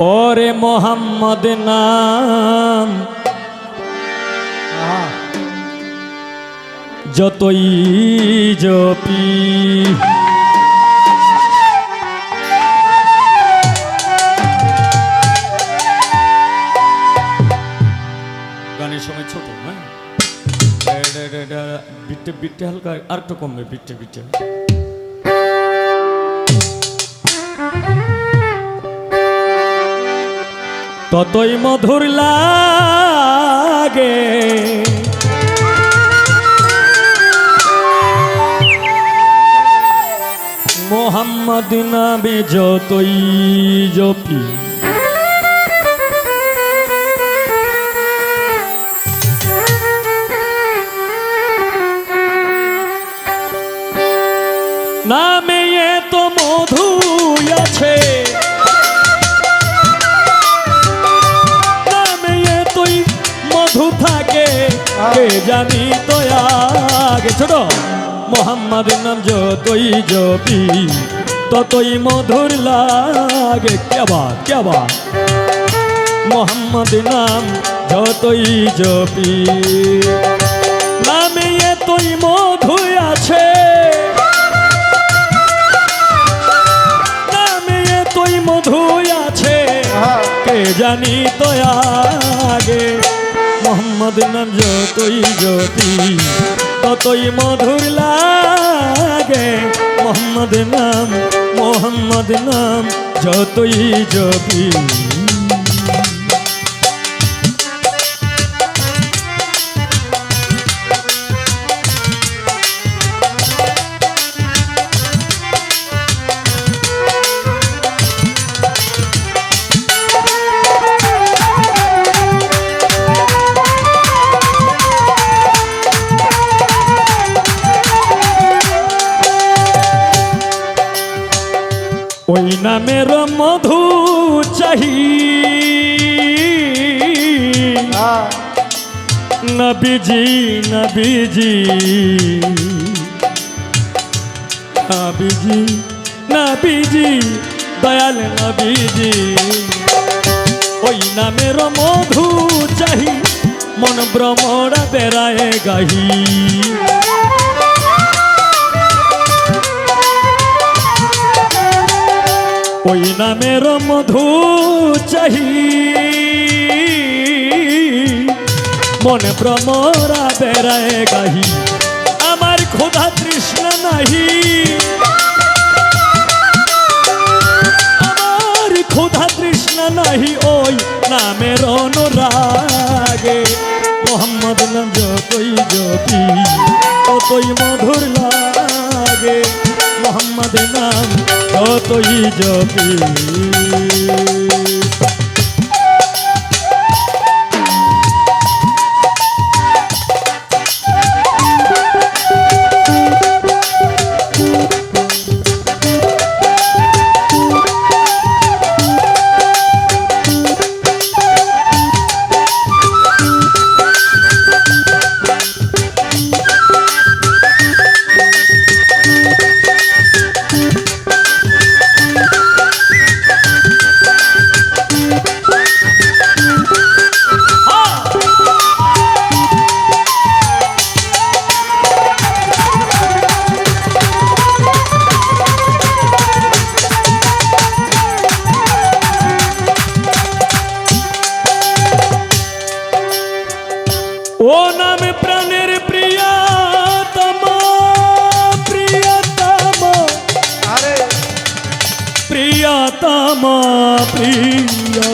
ওরে মোহাম্মদ নাম। যতই জপি। গানের সময় ছোট হ্যাঁ? বিটে বিটে হালকা আর একটু কমবে বিটে বিটে। ততই মধুর লাগে। মোহাম্মদ নামে যতই জপি নামে মধু থাকে কে জানি তো আগে ছোট মোহাম্মদ নাম যতই জপি ততই মধুর লাগে। কেবা কেবা মোহাম্মদ নাম যতই জপি নামে এতই মধু আছে। নামে এতই মধু আছে কে জানি তো আগে মোহাম্মদ নাম যতই জ্যোতি ততই মধুর লাগে। মোহাম্মদ নাম মোহাম্মদ নাম যতই জপি নামের মধু চাহি। নবীজি নবীজি। নবীজি নবীজি দয়াল নবীজি। ওই নামের মধু চাহি মন ভ্রমরা বেড়ায় গাহি। ওই নামের মধু চাহি। মনে ভ্রমরা বেড়ায় গাহি। আমার ক্ষুধা তৃষ্ণা নাহি। আমার ক্ষুধা তৃষ্ণা নাহি ওই নামের অনুরাগে। মোহাম্মদ নাম যতই জ্যোতি, ততই মধুর লাগে। মোহাম্মদ নাম যতই জপি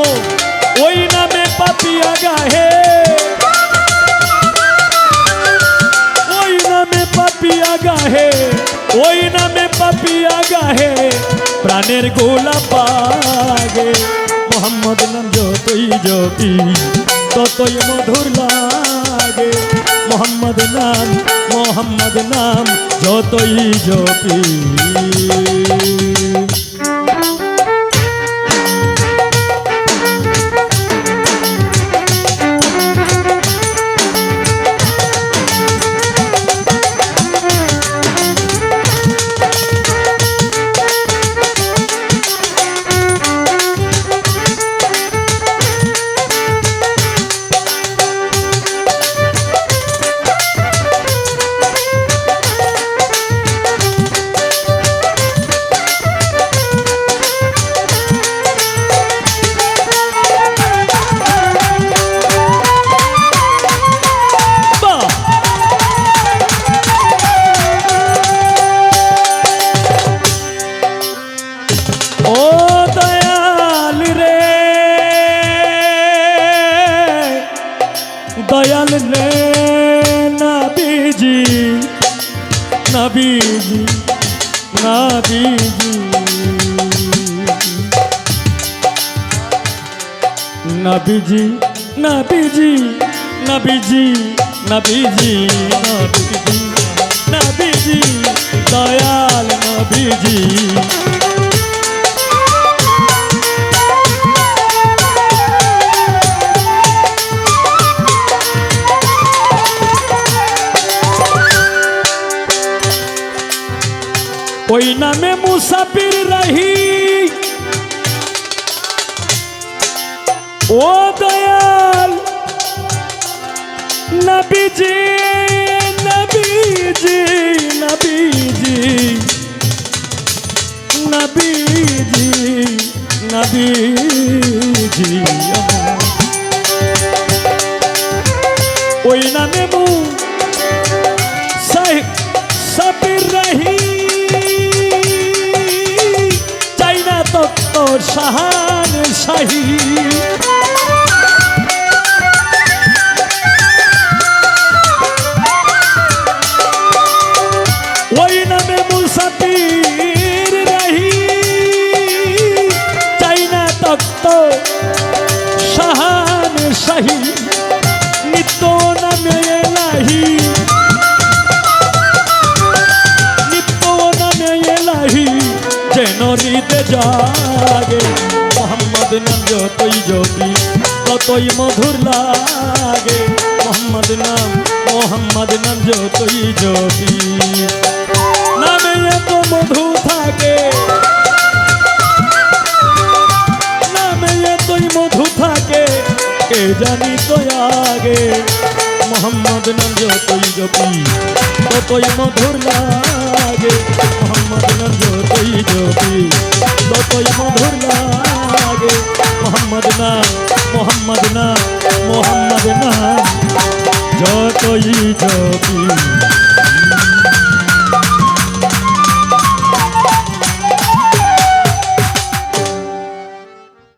नामो वही नामे पापिया गाहे वही नामे पापिया गाहे वही नामे पापिया गाहे প্রাণের গোলা পাগে মোহাম্মদ নাম যতই জপি ততই মধুর লাগে মোহাম্মদ নাম মোহাম্মদ নাম যতই জপি নবীজি নাবিজি নাবিজি নাবিজি নাবিজি নাবিজি নাবিজি নাবিজি দয়াল নবীজি ওই নামে মুসাফির রাহি। ও দয়াল নবীজি নবীজি নবীজি সাহান শাহী। হৃদে জাগে। মোহাম্মদ নাম যতই জপি ততই মধুর লাগে। মোহাম্মদ নাম মোহাম্মদ নাম যতই জপি নামে এত মধু থাকে। নামে এতই মধু থাকে, কে জানি তো আগে। মোহাম্মদ নাম যতই জপি ততই মধুর লাগে। মোহাম্মদ নাম যতই জপি ততই মধুর লাগে, মোহাম্মদ নাম মোহাম্মদ নাম মোহাম্মদ নাম যতই জপি